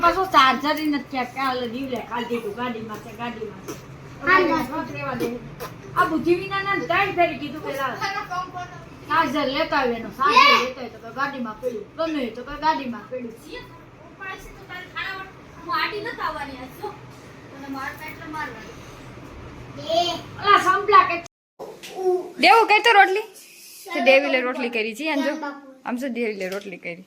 પાછો ચાર્જર નથી કાલ જીવ લે કાઢી દીધું ગાડીમાં છે ગાડીમાં છે હા, આ બુદ્ધિ વિનાના ને ત્રણ ફેરી કીધું પેલા. સાજર લેતા આવે એનો સાજર લેતા હોય તો કે ગાડીમાં પડ્યું. ગમે તો કે ગાડીમાં પડ્યું. એ ઓલા સંપલા કે દેવું કઈ તો રોટલી? તે દેવીલે રોટલી કરી છે આમ જો. આમ શું દેવીલે રોટલી કરી.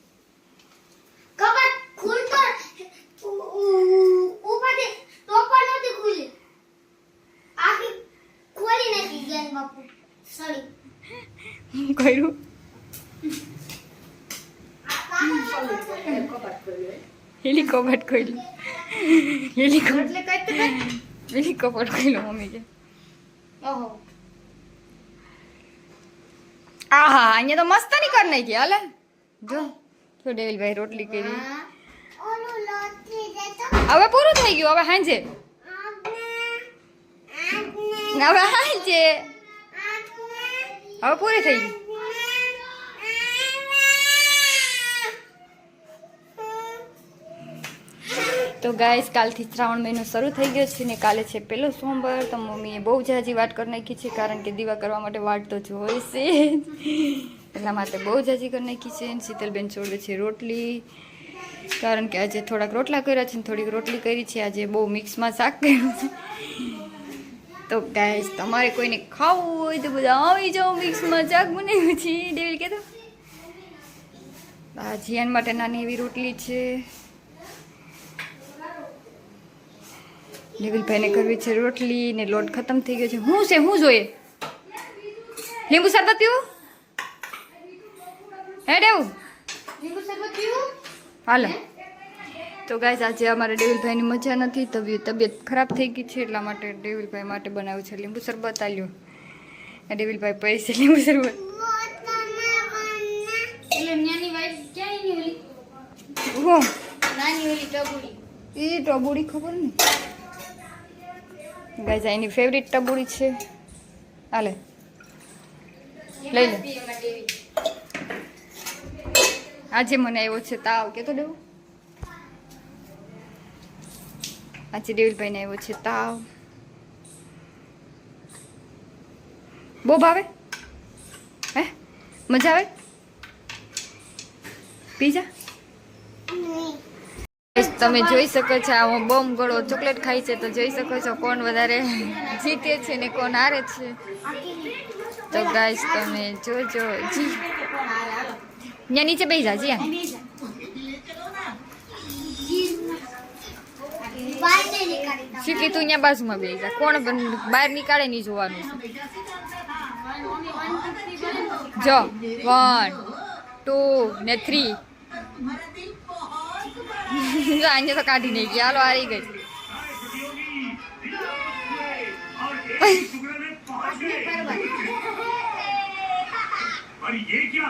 સોરી કર્યું હેલી કબાટ ખોલી હેલી કબાટ હેલી કબાટ ખોલ્યું મમ્મી કે. ઓહો. આહા અહીંયા તો મસ્ત નહીં કરી નાખી. હાલે. જો જો ડેવિલભાઈ રોટલી કરી. હવે પૂરું થઈ ગયું હવે હાંજે. હવે હાંજે. આપને હવે પૂરી થઈ ગઈ. તો ગાઈસ કાલથી શ્રાવણ મહિનો શરૂ થઈ ગયો છે ને કાલે છે પેલો સોમવાર, તો મમ્મીએ બહુ જાજી વાટ કરી નાખી છે, કારણ કે દીવા કરવા માટે વાટ તો જોઈ છે. એટલા માટે બહુ જાજી કરી નાખી છે શીતલબેન છોડે છે રોટલી. કારણ કે આજે થોડાક રોટલા કર્યા છે ને થોડીક રોટલી કરી છે. આજે બહુ મિક્સમાં શાક કર્યું છે. તો ગાઈસ તમારે કોઈને ખાવું હોય તો બધા આવી જાઓ મિક્સમાં ચાક બનાવ્યું છે ડેવિલ કહેતો આ જીયાન માટે નાની એવી રોટલી છે. ડેવિલભાઈને કરવી છે રોટલી ને લોટ ખતમ થઈ ગયો છે. હું છે હું જોઈએ? લીંબુ શરબત પીવું? હે ડેવું? લીંબુ શરબત પીવું? હાલો. તો ગાઈસ આજે અમારે ડેવિલભાઈની મજા નથી તબિયત તબિયત ખરાબ થઈ ગઈ છે એટલા માટે ડેવિલભાઈ માટે બનાવ્યું છે લીંબુ શરબત આલ્યું. ડેવિલભાઈ પૈસે લીંબુ શરબત. એ ટબુડી ખબર ને ગાઈસ આ એની ફેવરિટ ટબુડી છે. હાલે લઈ લે. આજે મને આવ્યો છે તાવ. કેતો દેવું? આજે દેવલભાઈને આવ્યો છે તાવ. બહુ ભાવે હે? મજા આવે? પીઝા તમે જોઈ શકો છો આ હું બોમ્બ ગળો ચોકલેટ ખાય છે તો જોઈ શકો છો કોણ વધારે જીતે છે ને કોણ હારે છે. તો ગાઈશ તમે જોજો જી. ત્યાં નીચે બેસી જા નહીં નીકાળી શીખી તું અહીંયા બાજુમાં બેસી જા કોણ બન- બહાર નીકાળે નહીં જોવાનું છે જો વન ટુ ને થ્રી અહીંયા તો કાઢી નહીં ગયા હાલો હારી ગઈ और ये क्या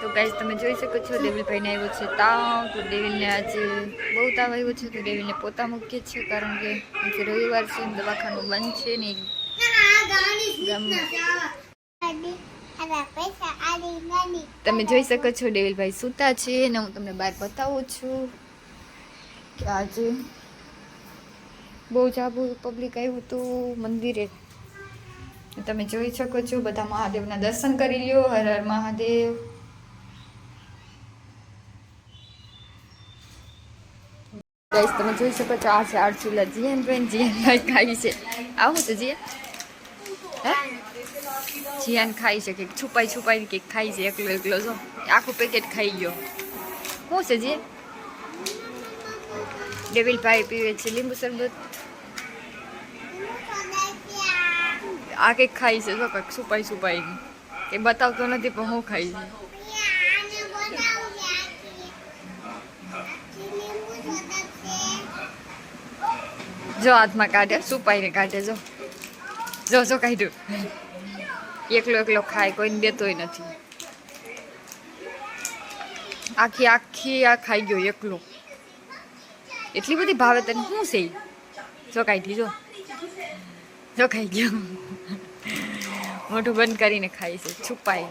તું ગાઈસ તમે જોઈ શકો છો, દેવિલભાઈને આવ્યો છે તાવ, તો દેવિલને આજે બહુ તાવ આવ્યો છે, તો દેવિલને પોતા મૂકીએ છીએ, કારણ કે આજે રવિવાર છે, દવાખાનું બંધ છે ને અને તમે જોઈ શકો છો ડેવિલભાઈ સૂતા છે ને હું તમને બહાર બતાવું છું કે આજે બહુ જ આબુ પબ્લિક આવ્યું હતું, મંદિરે તમે જોઈ શકો છો, બધા મહાદેવના દર્શન કરી લ્યો, હર હર મહાદેવ. ગાઈસ તમે જોઈ શકો છો, આ છે આરચુલા જીએન ભાઈ ખાઈ છે. આવું છે હે? જીયાન ખાઈ છે કે છુપાઈ છુપાઈ કે ખાઈ છે, એકલો એકલો જો. આખું પેકેટ ખાઈ ગયો. શું છે જે ડેવિલ ભાઈ પીવે છે લીંબુ શરબત. આ કંઈક ખાઈ છે, જો કંઈક સુપાઈ સુપાઈ કે બતાવતો નથી, પણ હું ખાઈ છું. જો હાથમાં કાઢે, સુપાઈને કાઢે, જો. જો જો કાઢ્યું. એકલો એકલો ખાય, કોઈને દેતોય નથી. આખી આખી આ ખાઈ ગયો એકલો. એટલી બધી ભાવે તને શું છે? જો કાઢી, જો. જો ખાઈ ગયો. મોઢું બંધ કરીને ખાય છે છુપાય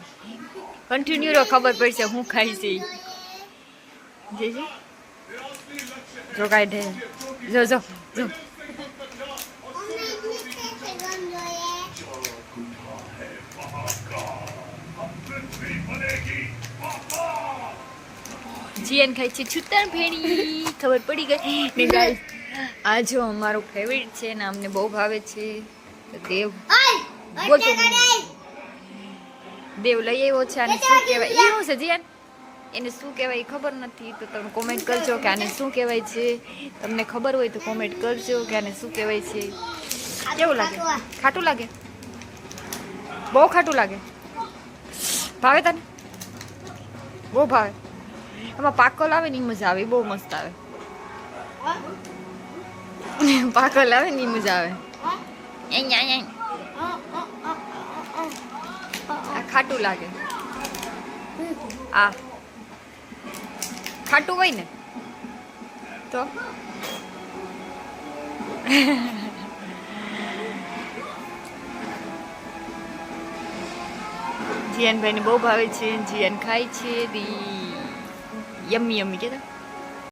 કન્ટિન્યુ ખબર પડશે હું ખાઈ છે. ઈ. જે કાઢે જો જો જો. જીએન ખાય છે, છૂતર ભેણી. ખબર પડી ગઈ. ને આ જો અમારું ફેવરિટ છે ને અમને બહુ ભાવે છે. દેવ. દેવ લઈ આવ્યો છે આને શું કહેવાય? એ શું છે જીએન એને શું કહેવાય ખબર નથી. તો તમે કોમેન્ટ કરજો કે આને શું કહેવાય છે. તમને ખબર હોય તો કોમેન્ટ કરજો કે આને શું કહેવાય છે. કેવું લાગે? ખાટું લાગે? બહુ ખાટું લાગે. ભાવે તને? બહુ ભાવે. એમાં પાકો લાવે ને મજા આવે. બહુ મસ્ત આવે. પાકો લાવે ને મજા આવે. આ ખાટું લાગે. આ. ખાટું હોય ને? તો? જીયાનભાઈને બહુ ભાવે છે જીયાન ખાય છે દી. યમ્મી યમ્મી કહેતા